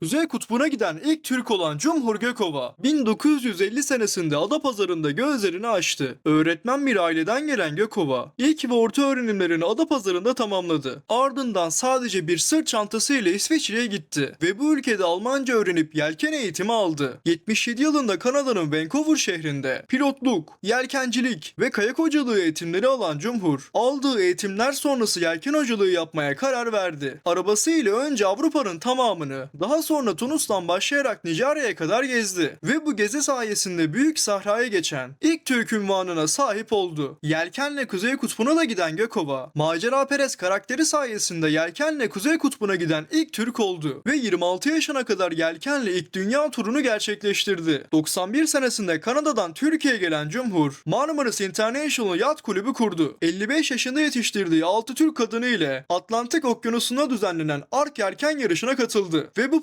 Kuzey Kutbu'na giden ilk Türk olan Cumhur Gökova 1950 senesinde Adapazarı'nda gözlerini açtı. Öğretmen bir aileden gelen Gökova ilk ve orta öğrenimlerini Adapazarı'nda tamamladı. Ardından sadece bir sırt çantası ile İsviçre'ye gitti ve bu ülkede Almanca öğrenip yelken eğitimi aldı. 77 yılında Kanada'nın Vancouver şehrinde pilotluk, yelkencilik ve kayak hocalığı eğitimleri alan Cumhur, aldığı eğitimler sonrası yelken hocalığı yapmaya karar verdi. Arabasıyla önce Avrupa'nın tamamını, daha sonra Tunus'tan başlayarak Nijerya'ya kadar gezdi ve bu gezi sayesinde Büyük Sahra'ya geçen ilk Türk ünvanına sahip oldu. Yelkenle Kuzey Kutbu'na da giden Gökova, Macera Perez karakteri sayesinde Yelkenle Kuzey Kutbu'na giden ilk Türk oldu ve 26 yaşına kadar Yelkenle ilk dünya turunu gerçekleştirdi. 91 senesinde Kanada'dan Türkiye'ye gelen Cumhur, Marmaris International Yacht Kulübü kurdu. 55 yaşında yetiştirdiği 6 Türk kadını ile Atlantik Okyanusu'nda düzenlenen Ark Yelken yarışına katıldı ve bu